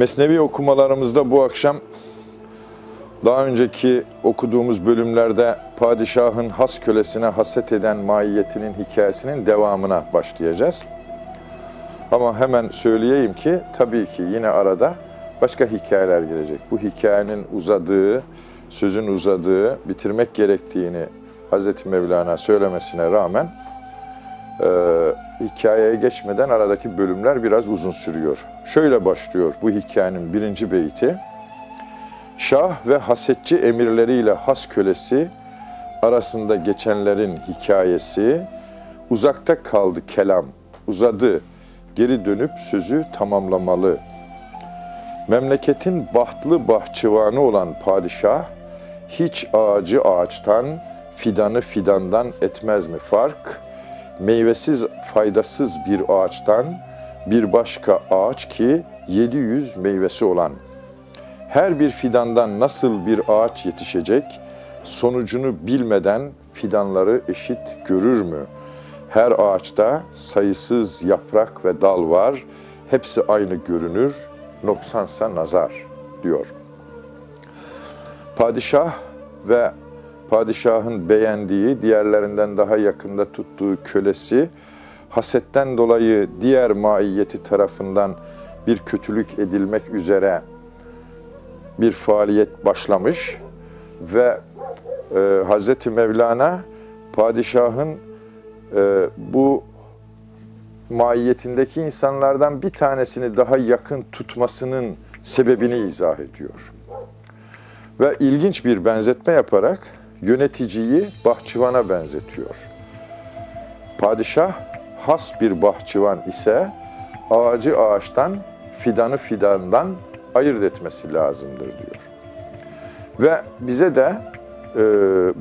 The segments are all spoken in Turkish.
Mesnevi okumalarımızda bu akşam daha önceki okuduğumuz bölümlerde padişahın has kölesine haset eden maiyetinin hikayesinin devamına başlayacağız. Ama hemen söyleyeyim ki tabii ki yine arada başka hikayeler gelecek. Bu hikayenin uzadığı, sözün uzadığı, bitirmek gerektiğini Hz. Mevlana söylemesine rağmen hikayeye geçmeden aradaki bölümler biraz uzun sürüyor. Şöyle başlıyor bu hikayenin birinci beyti. Şah ve hasetçi emirleriyle has kölesi arasında geçenlerin hikayesi uzakta kaldı kelam, uzadı, geri dönüp sözü tamamlamalı. Memleketin bahtlı bahçıvanı olan padişah, hiç ağacı ağaçtan, fidanı fidandan etmez mi fark? Meyvesiz, faydasız bir ağaçtan, bir başka ağaç ki 700 meyvesi olan. Her bir fidandan nasıl bir ağaç yetişecek, sonucunu bilmeden fidanları eşit görür mü?'' Her ağaçta sayısız yaprak ve dal var. Hepsi aynı görünür, noksansa nazar diyor. Padişah ve padişahın beğendiği, diğerlerinden daha yakında tuttuğu kölesi, hasetten dolayı diğer maiyeti tarafından bir kötülük edilmek üzere bir faaliyet başlamış ve e, Hz. Mevlana padişahın e, bu maiyetindeki insanlardan bir tanesini daha yakın tutmasının sebebini izah ediyor. Ve ilginç bir benzetme yaparak yöneticiyi bahçıvana benzetiyor. Padişah has bir bahçıvan ise ağacı ağaçtan, fidanı fidandan ayırt etmesi lazımdır diyor. Ve bize de e,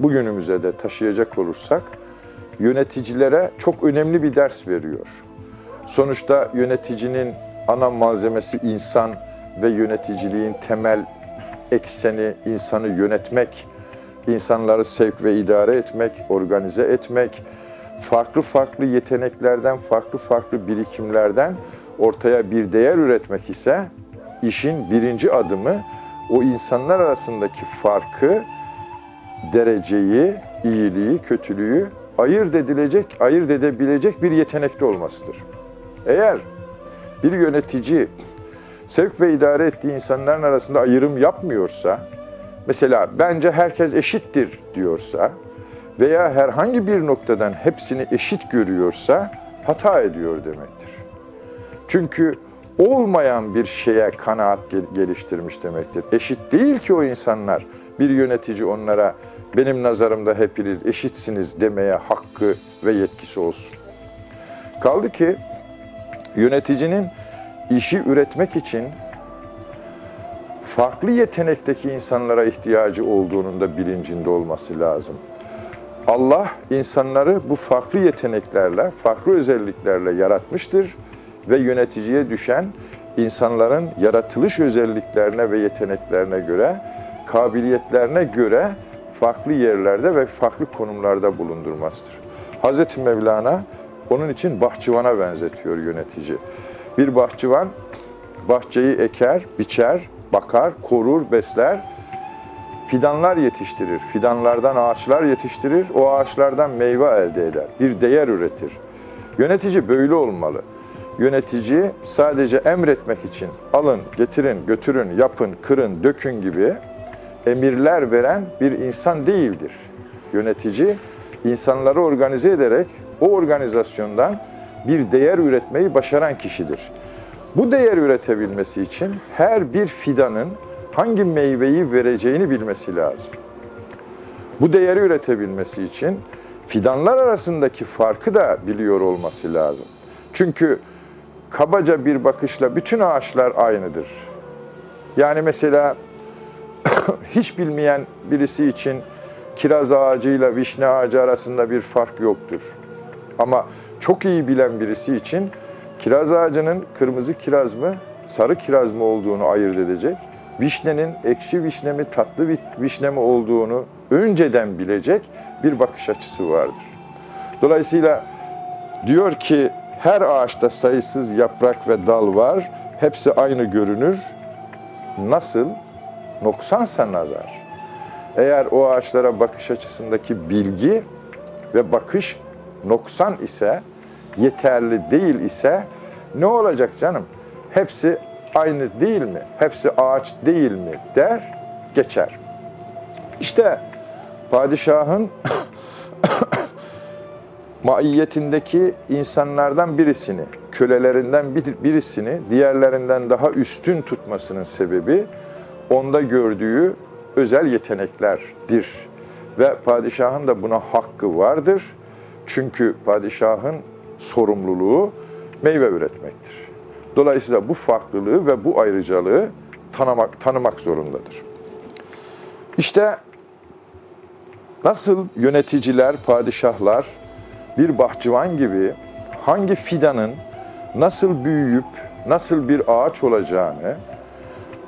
bugünümüze de taşıyacak olursak yöneticilere çok önemli bir ders veriyor. Sonuçta yöneticinin ana malzemesi insan ve yöneticiliğin temel ekseni insanı yönetmek, insanları sevk ve idare etmek, organize etmek, farklı farklı yeteneklerden, farklı farklı birikimlerden ortaya bir değer üretmek ise işin birinci adımı o insanlar arasındaki farkı, dereceyi, iyiliği, kötülüğü ayırt edilecek, ayırt edebilecek bir yetenekli olmasıdır. Eğer bir yönetici sevk ve idare ettiği insanların arasında ayrım yapmıyorsa, mesela bence herkes eşittir diyorsa veya herhangi bir noktadan hepsini eşit görüyorsa hata ediyor demektir. Çünkü olmayan bir şeye kanaat geliştirmiş demektir. Eşit değil ki o insanlar. Bir yönetici onlara benim nazarımda hepiniz eşitsiniz demeye hakkı ve yetkisi olsun. Kaldı ki yöneticinin işi üretmek için farklı yetenekteki insanlara ihtiyacı olduğunun da bilincinde olması lazım. Allah insanları bu farklı yeteneklerle, farklı özelliklerle yaratmıştır ve yöneticiye düşen insanların yaratılış özelliklerine ve yeteneklerine göre, kabiliyetlerine göre farklı yerlerde ve farklı konumlarda bulundurmasıdır. Hz. Mevlana onun için bahçıvana benzetiyor yönetici. Bir bahçıvan bahçeyi eker, biçer, bakar, korur, besler, fidanlar yetiştirir. Fidanlardan ağaçlar yetiştirir, o ağaçlardan meyve elde eder. Bir değer üretir. Yönetici böyle olmalı. Yönetici sadece emretmek için alın, getirin, götürün, yapın, kırın, dökün gibi emirler veren bir insan değildir. Yönetici insanları organize ederek o organizasyondan bir değer üretmeyi başaran kişidir. Bu değer üretebilmesi için her bir fidanın hangi meyveyi vereceğini bilmesi lazım. Bu değeri üretebilmesi için fidanlar arasındaki farkı da biliyor olması lazım. Çünkü kabaca bir bakışla bütün ağaçlar aynıdır. Yani mesela hiç bilmeyen birisi için kiraz ağacıyla vişne ağacı arasında bir fark yoktur. Ama çok iyi bilen birisi için kiraz ağacının kırmızı kiraz mı, sarı kiraz mı olduğunu ayırt edecek. Vişnenin ekşi vişne mi, tatlı vişne mi olduğunu önceden bilecek bir bakış açısı vardır. Dolayısıyla diyor ki her ağaçta sayısız yaprak ve dal var. Hepsi aynı görünür, nasıl noksansa nazar. Eğer o ağaçlara bakış açısındaki bilgi ve bakış noksan ise, yeterli değil ise ne olacak canım? Hepsi aynı değil mi? Hepsi ağaç değil mi? der, geçer. İşte padişahın maiyetindeki insanlardan birisini, kölelerinden birisini diğerlerinden daha üstün tutmasının sebebi onda gördüğü özel yeteneklerdir. Ve padişahın da buna hakkı vardır. Çünkü padişahın sorumluluğu meyve üretmektir. Dolayısıyla bu farklılığı ve bu ayrıcalığı tanımak, tanımak zorundadır. İşte nasıl yöneticiler, padişahlar bir bahçıvan gibi hangi fidanın nasıl büyüyüp nasıl bir ağaç olacağını,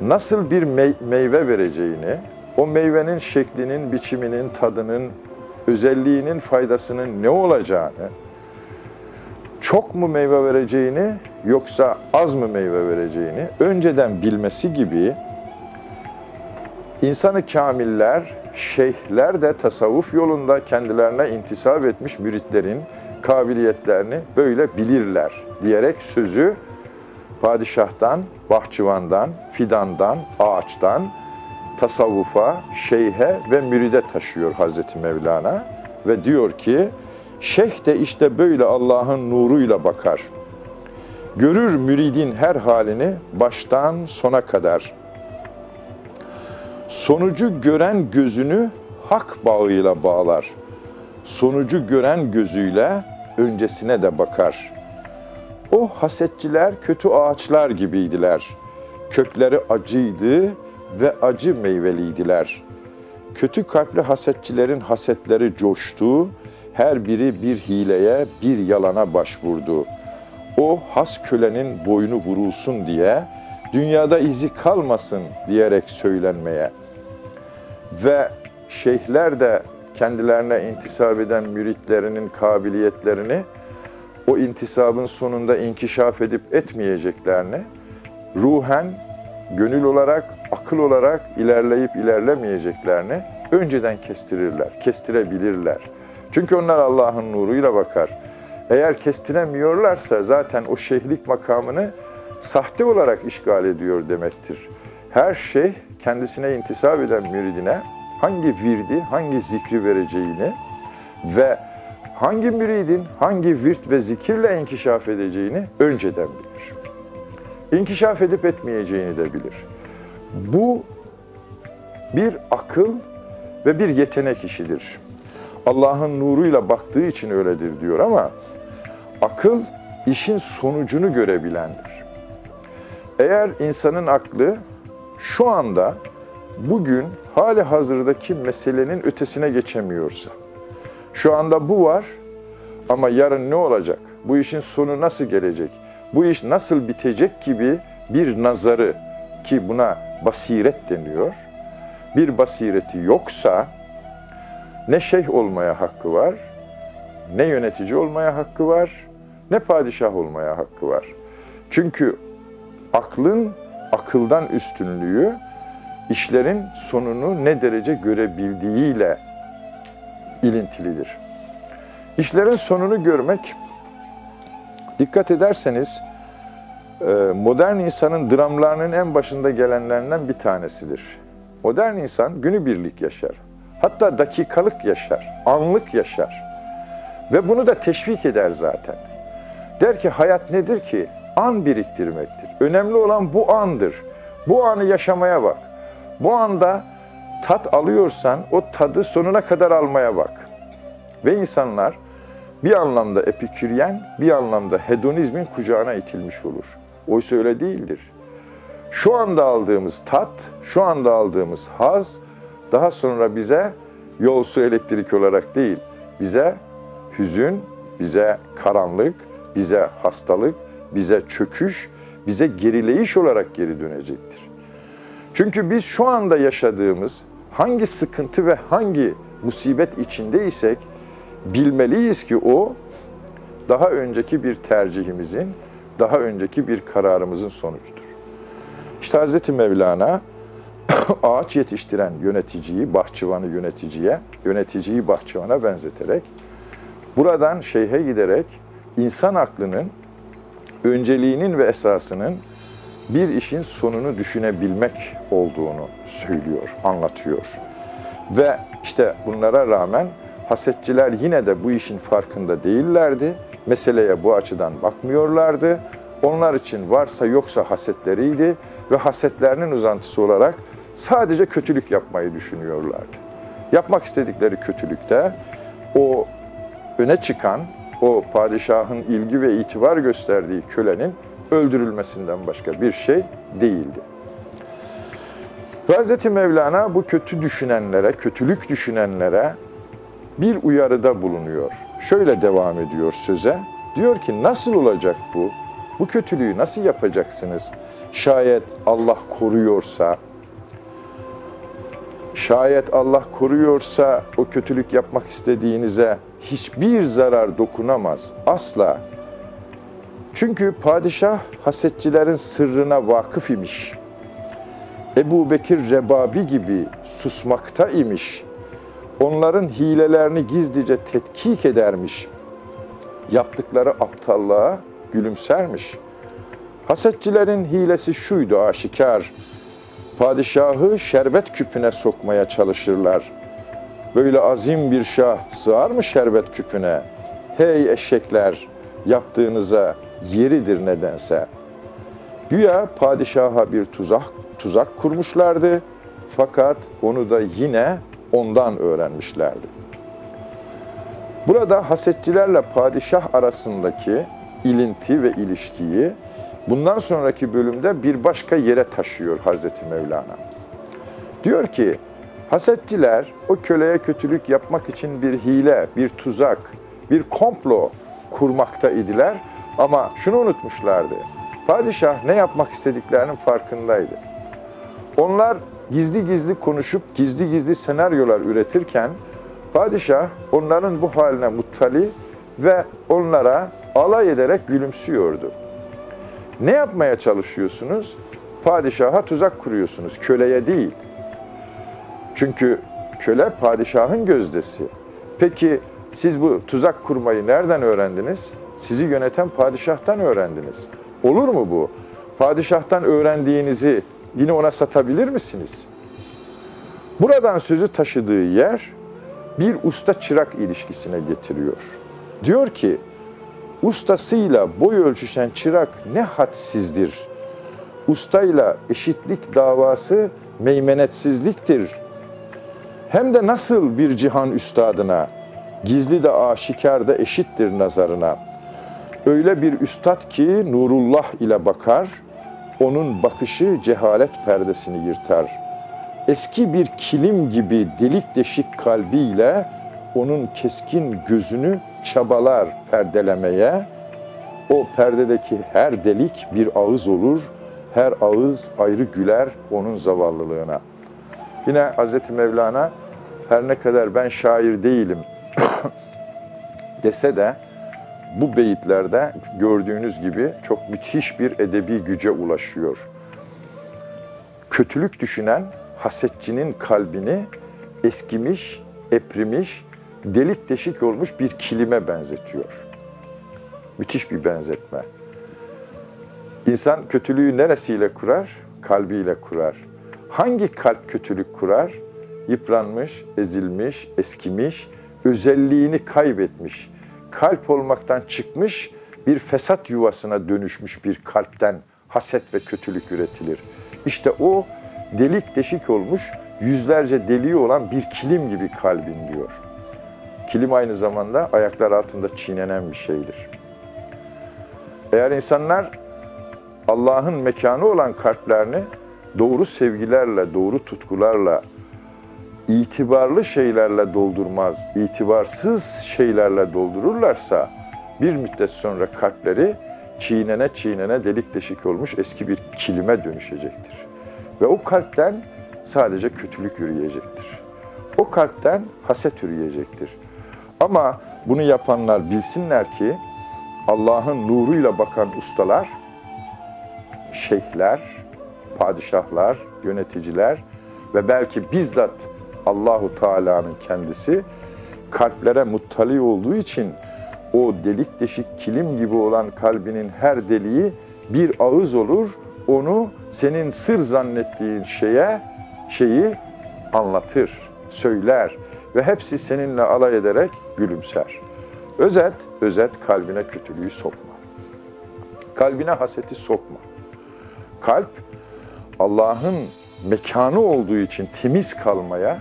nasıl bir meyve vereceğini, o meyvenin şeklinin, biçiminin, tadının, özelliğinin, faydasının ne olacağını, çok mu meyve vereceğini yoksa az mı meyve vereceğini önceden bilmesi gibi insanı kamiller, şeyhler de tasavvuf yolunda kendilerine intisap etmiş müritlerin kabiliyetlerini böyle bilirler diyerek sözü padişahtan, bahçıvandan, fidandan, ağaçtan, tasavvufa, şeyhe ve müride taşıyor Hazreti Mevlana ve diyor ki şeyh de işte böyle Allah'ın nuruyla bakar. Görür müridin her halini baştan sona kadar. Sonucu gören gözünü hak bağıyla bağlar. Sonucu gören gözüyle öncesine de bakar. O hasetçiler kötü ağaçlar gibiydiler. Kökleri acıydı ve acı meyveliydiler. Kötü kalpli hasetçilerin hasetleri coştu, her biri bir hileye, bir yalana başvurdu. O has kölenin boynu vurulsun diye, dünyada izi kalmasın diyerek söylenmeye. Ve şeyhler de kendilerine intisap eden müritlerinin kabiliyetlerini o intisabın sonunda inkişaf edip etmeyeceklerini ruhen, gönül olarak, akıl olarak ilerleyip ilerlemeyeceklerini önceden kestirirler, kestirebilirler. Çünkü onlar Allah'ın nuruyla bakar. Eğer kestiremiyorlarsa zaten o şeyhlik makamını sahte olarak işgal ediyor demektir. Her şey kendisine intisap eden müridine hangi virdi, hangi zikri vereceğini ve hangi müridin hangi virt ve zikirle inkişaf edeceğini önceden bilir. İnkişaf edip etmeyeceğini de bilir. Bu bir akıl ve bir yetenek işidir. Allah'ın nuruyla baktığı için öyledir diyor ama akıl işin sonucunu görebilendir. Eğer insanın aklı şu anda bugün hali hazırdaki meselenin ötesine geçemiyorsa, şu anda bu var ama yarın ne olacak? Bu işin sonu nasıl gelecek? Bu iş nasıl bitecek gibi bir nazarı ki buna basiret deniyor. Bir basireti yoksa ne şeyh olmaya hakkı var, ne yönetici olmaya hakkı var, ne padişah olmaya hakkı var. Çünkü aklın akıldan üstünlüğü işlerin sonunu ne derece görebildiğiyle ilintilidir. İşlerin sonunu görmek, dikkat ederseniz e, modern insanın dramlarının en başında gelenlerinden bir tanesidir. Modern insan günübirlik yaşar. Hatta dakikalık yaşar, anlık yaşar. Ve bunu da teşvik eder zaten. Der ki hayat nedir ki? An biriktirmektir. Önemli olan bu andır. Bu anı yaşamaya bak. Bu anda tat alıyorsan o tadı sonuna kadar almaya bak. Ve insanlar bir anlamda epiküryen, bir anlamda hedonizmin kucağına itilmiş olur. Oysa öyle değildir. Şu anda aldığımız tat, şu anda aldığımız haz daha sonra bize yolsu elektrik olarak değil, bize hüzün, bize karanlık, bize hastalık, bize çöküş, bize gerileyiş olarak geri dönecektir. Çünkü biz şu anda yaşadığımız hangi sıkıntı ve hangi musibet içindeysek bilmeliyiz ki o daha önceki bir tercihimizin, daha önceki bir kararımızın sonucudur. İşte Hz. Mevlana ağaç yetiştiren yöneticiyi, bahçıvanı yöneticiye, yöneticiyi bahçıvana benzeterek buradan şeyhe giderek insan aklının önceliğinin ve esasının bir işin sonunu düşünebilmek olduğunu söylüyor, anlatıyor. Ve işte bunlara rağmen hasetçiler yine de bu işin farkında değillerdi. Meseleye bu açıdan bakmıyorlardı. Onlar için varsa yoksa hasetleriydi ve hasetlerinin uzantısı olarak sadece kötülük yapmayı düşünüyorlardı. Yapmak istedikleri kötülükte o öne çıkan, o padişahın ilgi ve itibar gösterdiği kölenin öldürülmesinden başka bir şey değildi. Hz. Mevlana bu kötü düşünenlere, kötülük düşünenlere bir uyarıda bulunuyor. Şöyle devam ediyor söze. Diyor ki nasıl olacak bu? Bu kötülüğü nasıl yapacaksınız? Şayet Allah koruyorsa, şayet Allah koruyorsa o kötülük yapmak istediğinize hiçbir zarar dokunamaz. Asla. Çünkü padişah hasetçilerin sırrına vakıf imiş. Ebu Bekir Rebabi gibi susmakta imiş. Onların hilelerini gizlice tetkik edermiş. Yaptıkları aptallığa gülümsermiş. Hasetçilerin hilesi şuydu aşikar. Padişahı şerbet küpüne sokmaya çalışırlar. Böyle azim bir şah sığar mı şerbet küpüne? Hey eşekler, yaptığınıza yeridir nedense. Güya padişaha bir tuzak tuzak kurmuşlardı. Fakat onu da yine ondan öğrenmişlerdi. Burada hasetçilerle padişah arasındaki ilinti ve ilişkiyi bundan sonraki bölümde bir başka yere taşıyor Hazreti Mevlana. Diyor ki, hasetçiler o köleye kötülük yapmak için bir hile, bir tuzak, bir komplo kurmakta idiler ama şunu unutmuşlardı. Padişah ne yapmak istediklerinin farkındaydı. Onlar gizli gizli konuşup gizli gizli senaryolar üretirken padişah onların bu haline muttali ve onlara alay ederek gülümsüyordu. Ne yapmaya çalışıyorsunuz? Padişaha tuzak kuruyorsunuz, köleye değil. Çünkü köle padişahın gözdesi. Peki siz bu tuzak kurmayı nereden öğrendiniz? Sizi yöneten padişahtan öğrendiniz. Olur mu bu? Padişahtan öğrendiğinizi yine ona satabilir misiniz? Buradan sözü taşıdığı yer bir usta çırak ilişkisine getiriyor. Diyor ki, ustasıyla boy ölçüşen çırak ne hadsizdir. Ustayla eşitlik davası meymenetsizliktir. Hem de nasıl bir cihan üstadına, gizli de aşikar da eşittir nazarına. Öyle bir üstad ki Nurullah ile bakar, onun bakışı cehalet perdesini yırtar. Eski bir kilim gibi delik deşik kalbiyle onun keskin gözünü çabalar perdelemeye. O perdedeki her delik bir ağız olur, her ağız ayrı güler onun zavallılığına. Yine Hz. Mevlana her ne kadar ben şair değilim dese de bu beyitlerde gördüğünüz gibi çok müthiş bir edebi güce ulaşıyor. Kötülük düşünen hasetçinin kalbini eskimiş, eprimiş, delik deşik olmuş bir kilime benzetiyor. Müthiş bir benzetme. İnsan kötülüğü neresiyle kurar? Kalbiyle kurar. Hangi kalp kötülük kurar? Yıpranmış, ezilmiş, eskimiş, özelliğini kaybetmiş, kalp olmaktan çıkmış bir fesat yuvasına dönüşmüş bir kalpten haset ve kötülük üretilir. İşte o delik deşik olmuş, yüzlerce deliği olan bir kilim gibi kalbin diyor. Kilim aynı zamanda ayaklar altında çiğnenen bir şeydir. Eğer insanlar Allah'ın mekanı olan kalplerini doğru sevgilerle, doğru tutkularla, itibarlı şeylerle doldurmaz, itibarsız şeylerle doldururlarsa bir müddet sonra kalpleri çiğnene çiğnene delik deşik olmuş eski bir kilime dönüşecektir. Ve o kalpten sadece kötülük yürüyecektir. O kalpten haset yürüyecektir. Ama bunu yapanlar bilsinler ki Allah'ın nuruyla bakan ustalar, şeyhler, padişahlar, yöneticiler ve belki bizzat Allahu Teala'nın kendisi kalplere muttali olduğu için o delik deşik kilim gibi olan kalbinin her deliği bir ağız olur. Onu senin sır zannettiğin şeye şeyi anlatır, söyler ve hepsi seninle alay ederek gülümser. Özet, özet kalbine kötülüğü sokma. Kalbine haseti sokma. Kalp Allah'ın mekanı olduğu için temiz kalmaya,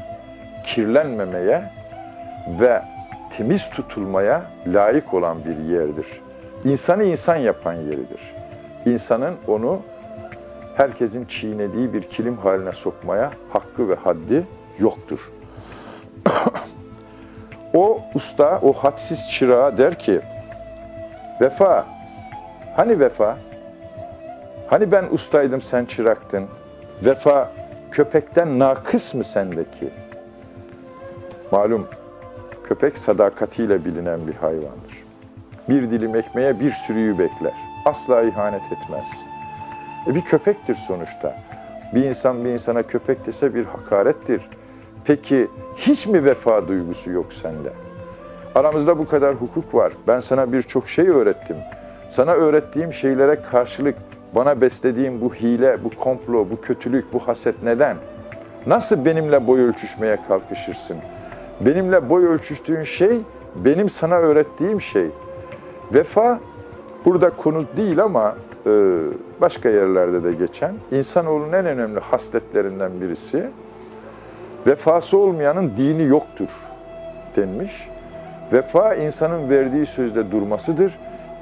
kirlenmemeye ve temiz tutulmaya layık olan bir yerdir. İnsanı insan yapan yeridir. İnsanın onu herkesin çiğnediği bir kilim haline sokmaya hakkı ve haddi yoktur. o usta, o hadsiz çırağa der ki, Vefa, hani vefa? Hani ben ustaydım sen çıraktın? Vefa köpekten nakıs mı sendeki? Malum köpek sadakatiyle bilinen bir hayvandır. Bir dilim ekmeğe bir sürüyü bekler. Asla ihanet etmez. E bir köpektir sonuçta. Bir insan bir insana köpek dese bir hakarettir. Peki hiç mi vefa duygusu yok sende? Aramızda bu kadar hukuk var. Ben sana birçok şey öğrettim. Sana öğrettiğim şeylere karşılık bana beslediğim bu hile, bu komplo, bu kötülük, bu haset neden? Nasıl benimle boy ölçüşmeye kalkışırsın? Benimle boy ölçüştüğün şey benim sana öğrettiğim şey. Vefa burada konu değil ama e, başka yerlerde de geçen insanoğlunun en önemli hasletlerinden birisi vefası olmayanın dini yoktur denmiş. Vefa insanın verdiği sözde durmasıdır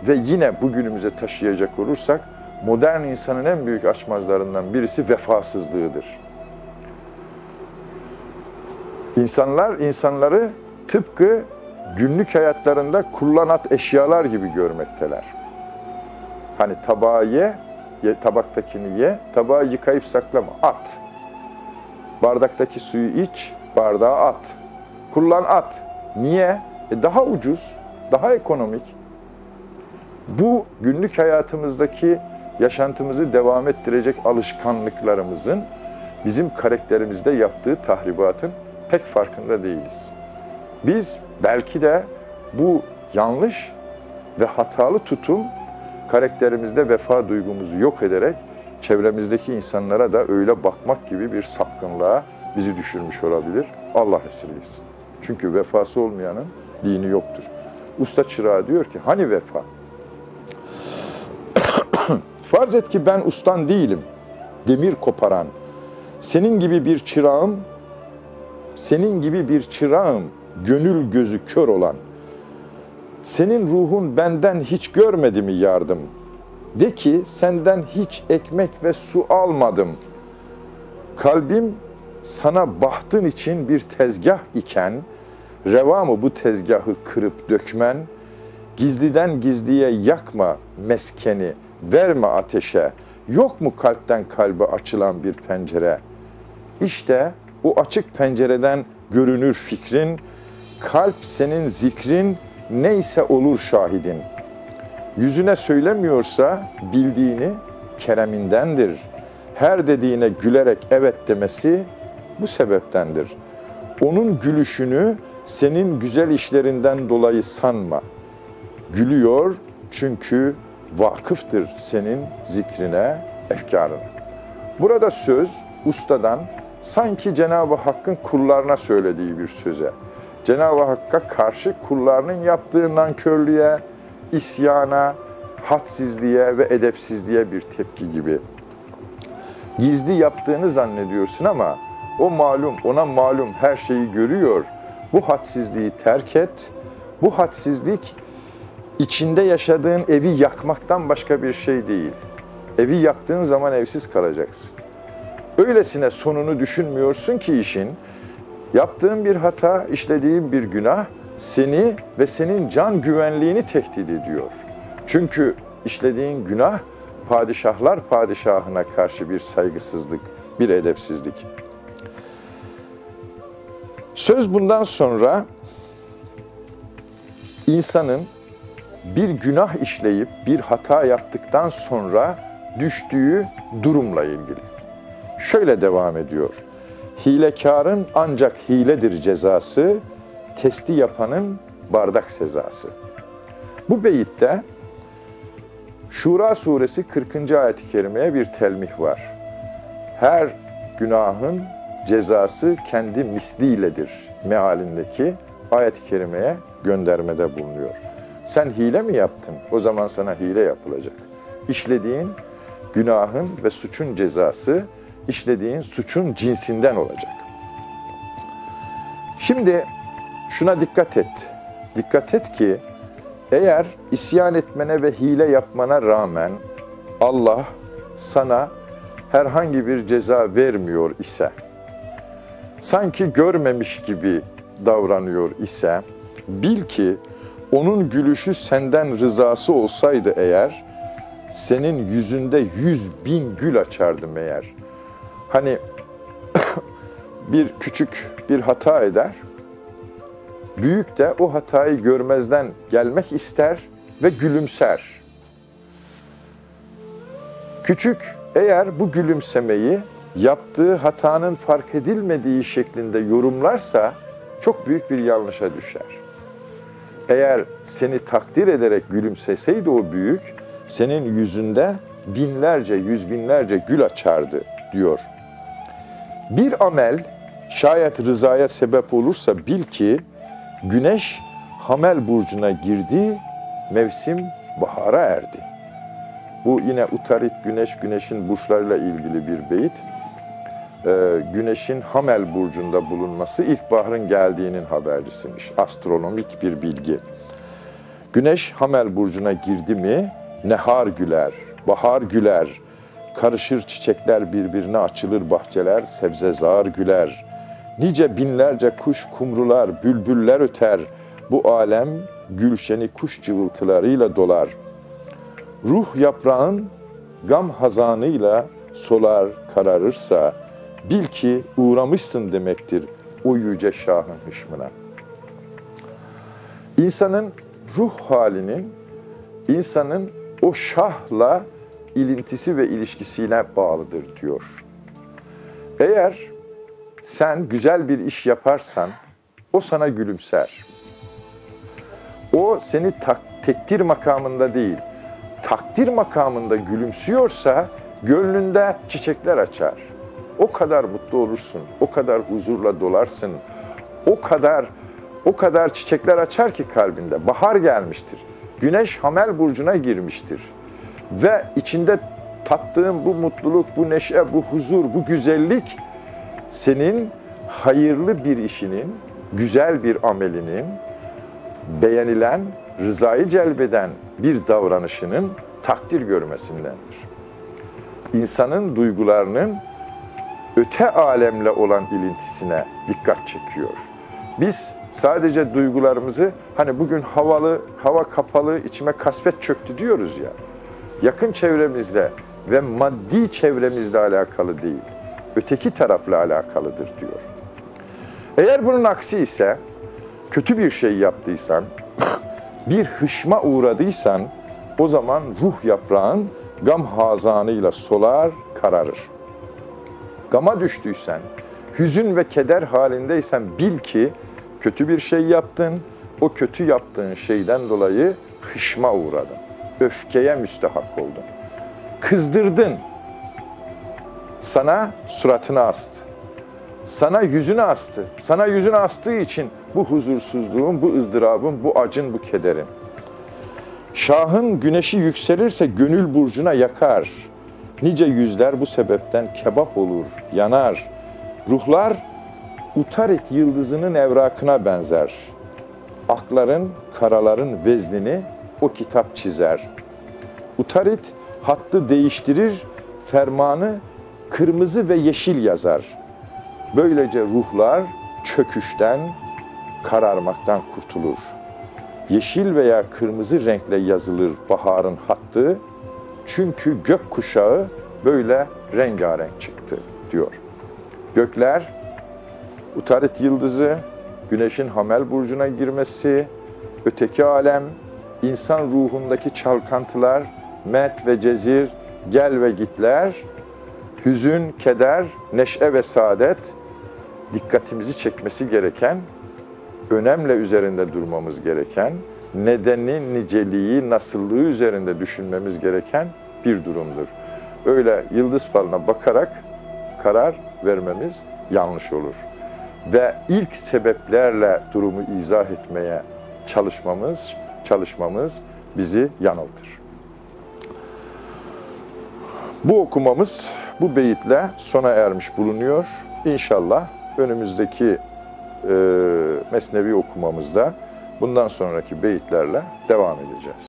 ve yine bugünümüze taşıyacak olursak modern insanın en büyük açmazlarından birisi vefasızlığıdır. İnsanlar insanları tıpkı günlük hayatlarında kullanat eşyalar gibi görmekteler. Hani tabağı ye, ye, tabaktakini ye, tabağı yıkayıp saklama, at. Bardaktaki suyu iç, bardağa at. Kullan at. Niye? E daha ucuz, daha ekonomik. Bu günlük hayatımızdaki yaşantımızı devam ettirecek alışkanlıklarımızın bizim karakterimizde yaptığı tahribatın pek farkında değiliz. Biz belki de bu yanlış ve hatalı tutum karakterimizde vefa duygumuzu yok ederek çevremizdeki insanlara da öyle bakmak gibi bir sapkınlığa bizi düşürmüş olabilir. Allah esirgesin. Çünkü vefası olmayanın dini yoktur. Usta çırağı diyor ki hani vefa? Farz et ki ben ustan değilim, demir koparan. Senin gibi bir çırağım, senin gibi bir çırağım, gönül gözü kör olan. Senin ruhun benden hiç görmedi mi yardım? De ki senden hiç ekmek ve su almadım. Kalbim sana bahtın için bir tezgah iken, reva mı bu tezgahı kırıp dökmen? Gizliden gizliye yakma meskeni, verme ateşe. Yok mu kalpten kalbe açılan bir pencere? İşte o açık pencereden görünür fikrin, kalp senin zikrin neyse olur şahidin. Yüzüne söylemiyorsa bildiğini keremindendir. Her dediğine gülerek evet demesi bu sebeptendir. Onun gülüşünü senin güzel işlerinden dolayı sanma. Gülüyor çünkü vakıftır senin zikrine, efkarına. Burada söz ustadan sanki Cenab-ı Hakk'ın kullarına söylediği bir söze. Cenab-ı Hakk'a karşı kullarının yaptığı nankörlüğe, isyana, hadsizliğe ve edepsizliğe bir tepki gibi. Gizli yaptığını zannediyorsun ama o malum, ona malum her şeyi görüyor. Bu hadsizliği terk et. Bu hadsizlik içinde yaşadığın evi yakmaktan başka bir şey değil. Evi yaktığın zaman evsiz kalacaksın. Öylesine sonunu düşünmüyorsun ki işin, yaptığın bir hata, işlediğin bir günah seni ve senin can güvenliğini tehdit ediyor. Çünkü işlediğin günah padişahlar padişahına karşı bir saygısızlık, bir edepsizlik. Söz bundan sonra insanın bir günah işleyip bir hata yaptıktan sonra düştüğü durumla ilgili. Şöyle devam ediyor. Hilekarın ancak hiledir cezası, testi yapanın bardak sezası. Bu beyitte Şura suresi 40. ayet-i kerimeye bir telmih var. Her günahın cezası kendi misliyledir mealindeki ayet-i kerimeye göndermede bulunuyor. Sen hile mi yaptın? O zaman sana hile yapılacak. İşlediğin günahın ve suçun cezası işlediğin suçun cinsinden olacak. Şimdi şuna dikkat et. Dikkat et ki eğer isyan etmene ve hile yapmana rağmen Allah sana herhangi bir ceza vermiyor ise, sanki görmemiş gibi davranıyor ise, bil ki onun gülüşü senden rızası olsaydı eğer, senin yüzünde yüz bin gül açardı meğer. Hani bir küçük bir hata eder, büyük de o hatayı görmezden gelmek ister ve gülümser. Küçük eğer bu gülümsemeyi yaptığı hatanın fark edilmediği şeklinde yorumlarsa çok büyük bir yanlışa düşer. Eğer seni takdir ederek gülümseseydi o büyük, senin yüzünde binlerce, yüz binlerce gül açardı diyor. Bir amel şayet rızaya sebep olursa bil ki güneş Hamel burcuna girdi, mevsim bahara erdi. Bu yine Utarit Güneş, Güneş'in burçlarıyla ilgili bir beyit. Ee, güneşin Hamel burcunda bulunması ilkbaharın geldiğinin habercisiymiş. Astronomik bir bilgi. Güneş Hamel burcuna girdi mi nehar güler, bahar güler, karışır çiçekler birbirine açılır bahçeler, sebzezar güler. Nice binlerce kuş kumrular, bülbüller öter, bu alem gülşeni kuş cıvıltılarıyla dolar. Ruh yaprağın gam hazanıyla solar kararırsa, bil ki uğramışsın demektir o yüce şahın hışmına. İnsanın ruh halinin, insanın o şahla ilintisi ve ilişkisiyle bağlıdır diyor. Eğer sen güzel bir iş yaparsan o sana gülümser. O seni tak, tekdir makamında değil, takdir makamında gülümsüyorsa gönlünde çiçekler açar. O kadar mutlu olursun, o kadar huzurla dolarsın, o kadar o kadar çiçekler açar ki kalbinde. Bahar gelmiştir. Güneş Hamel burcuna girmiştir. Ve içinde tattığın bu mutluluk, bu neşe, bu huzur, bu güzellik senin hayırlı bir işinin, güzel bir amelinin, beğenilen, rızayı celbeden bir davranışının takdir görmesindendir. İnsanın duygularının öte alemle olan ilintisine dikkat çekiyor. Biz sadece duygularımızı hani bugün havalı, hava kapalı, içime kasvet çöktü diyoruz ya. Yakın çevremizle ve maddi çevremizle alakalı değil. Öteki tarafla alakalıdır diyor. Eğer bunun aksi ise kötü bir şey yaptıysan, bir hışma uğradıysan o zaman ruh yaprağın gam hazanıyla solar, kararır. Gama düştüysen, hüzün ve keder halindeysen bil ki kötü bir şey yaptın, o kötü yaptığın şeyden dolayı hışma uğradın. Öfkeye müstehak oldun. Kızdırdın. Sana suratını astı. Sana yüzünü astı. Sana yüzünü astığı için bu huzursuzluğun, bu ızdırabın, bu acın, bu kederin. Şahın güneşi yükselirse gönül burcuna yakar. Nice yüzler bu sebepten kebap olur, yanar. Ruhlar Utarit yıldızının evrakına benzer. Akların, karaların veznini o kitap çizer. Utarit hattı değiştirir, fermanı kırmızı ve yeşil yazar. Böylece ruhlar çöküşten, kararmaktan kurtulur. Yeşil veya kırmızı renkle yazılır baharın hattı. Çünkü gök kuşağı böyle rengarenk çıktı diyor. Gökler Utarit yıldızı, güneşin Hamel burcuna girmesi, öteki alem, insan ruhundaki çalkantılar, met ve cezir, gel ve gitler, hüzün, keder, neşe ve saadet, dikkatimizi çekmesi gereken, önemle üzerinde durmamız gereken, nedeni, niceliği, nasıllığı üzerinde düşünmemiz gereken bir durumdur. Öyle yıldız falına bakarak karar vermemiz yanlış olur. Ve ilk sebeplerle durumu izah etmeye çalışmamız, çalışmamız bizi yanıltır. Bu okumamız bu beyitle sona ermiş bulunuyor. İnşallah önümüzdeki e, mesnevi okumamızda bundan sonraki beyitlerle devam edeceğiz.